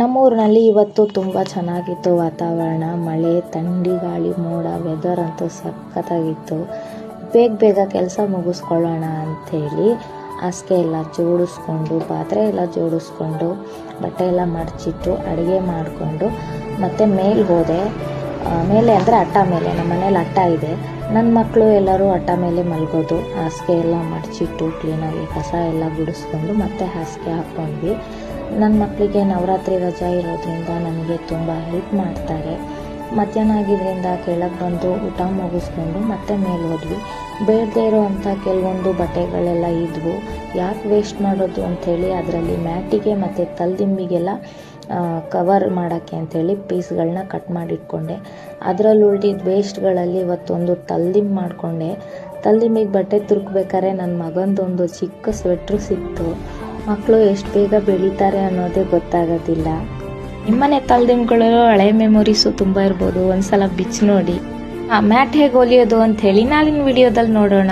ನಮ್ಮೂರಿನಲ್ಲಿ ಇವತ್ತು ತುಂಬ ಚೆನ್ನಾಗಿತ್ತು ವಾತಾವರಣ. ಮಳೆ, ಥಂಡಿ, ಗಾಳಿ, ಮೋಡ ವೆದರ್ ಅಂತೂ ಸಖತ್ತಾಗಿತ್ತು. ಬೇಗ ಬೇಗ ಕೆಲಸ ಮುಗಿಸ್ಕೊಳ್ಳೋಣ ಅಂಥೇಳಿ ಹಾಸಿಗೆ ಎಲ್ಲ ಜೋಡಿಸ್ಕೊಂಡು, ಪಾತ್ರೆ ಎಲ್ಲ ಜೋಡಿಸ್ಕೊಂಡು, ಬಟ್ಟೆ ಎಲ್ಲ ಮಡಚಿಟ್ಟು, ಅಡುಗೆ ಮಾಡಿಕೊಂಡು, ಮತ್ತೆ ಮೇಲೆ ಹೋದೆ. ಮೇಲೆ ಅಂದರೆ ಅಟ್ಟ ಮೇಲೆ, ನಮ್ಮ ಮನೇಲಿ ಅಟ್ಟ ಇದೆ. ನನ್ನ ಮಕ್ಕಳು ಎಲ್ಲರೂ ಅಟ್ಟ ಮೇಲೆ ಮಲಗೋದು ಹಾಸಿಗೆ ಎಲ್ಲ ಮಡಚಿಟ್ಟು ಕ್ಲೀನಾಗಿ ಕಸ ಎಲ್ಲ ಗುಡಿಸ್ಕೊಂಡು ಮತ್ತೆ ಹಾಸಿಗೆ ಹಾಕ್ಕೊಂಡ್ವಿ ನನ್ನ ಮಕ್ಕಳಿಗೆ ನವರಾತ್ರಿ ರಜಾ ಇರೋದ್ರಿಂದ ನನಗೆ ತುಂಬ ಹೆಲ್ಪ್ ಮಾಡ್ತಾರೆ. ಮಧ್ಯಾಹ್ನ ಆಗಿದ್ದರಿಂದ ಕೆಳಗೆ ಬಂದು ಊಟ ಮುಗಿಸ್ಕೊಂಡು ಮತ್ತೆ ಮೇಲೆ ಹೋದ್ವಿ. ಬೇಡದೇ ಇರೋವಂಥ ಕೆಲವೊಂದು ಬಟ್ಟೆಗಳೆಲ್ಲ ಇದ್ವು. ಯಾಕೆ ವೇಸ್ಟ್ ಮಾಡೋದು ಅಂಥೇಳಿ ಅದರಲ್ಲಿ ಮ್ಯಾಟಿಗೆ ಮತ್ತು ತಲ್ದಿಂಬಿಗೆಲ್ಲ ಕವರ್ ಮಾಡೋಕ್ಕೆ ಅಂಥೇಳಿ ಪೀಸ್ಗಳನ್ನ ಕಟ್ ಮಾಡಿಟ್ಕೊಂಡೆ. ಅದರಲ್ಲಿ ಉಳಿದಿದ್ದ ವೇಸ್ಟ್ಗಳಲ್ಲಿ ಇವತ್ತೊಂದು ತಲ್ದಿಂಬ್ ಮಾಡಿಕೊಂಡೆ. ತಲ್ದಿಂಬಿಗೆ ಬಟ್ಟೆ ತುರುಕ್ಬೇಕಾದ್ರೆ ನನ್ನ ಮಗಂದೊಂದು ಚಿಕ್ಕ ಸ್ವೆಟ್ರು ಸಿಕ್ತು. ಮಕ್ಕಳು ಎಷ್ಟು ಬೇಗ ಬೆಳೀತಾರೆ ಅನ್ನೋದೇ ಗೊತ್ತಾಗೋದಿಲ್ಲ. ನಿಮ್ಮನೆ ತಲೆದಿಂಗಳು ಹಳೆ ಮೆಮೊರೀಸು ತುಂಬ ಇರ್ಬೋದು. ಒಂದ್ಸಲ ಬಿಚ್ಚಿ ನೋಡಿ. ಮ್ಯಾಟ್ ಹೇಗೆ ಹೊಲಿಯೋದು ಅಂತ ಹೇಳಿ ನಾಳಿನ ವಿಡಿಯೋದಲ್ಲಿ ನೋಡೋಣ.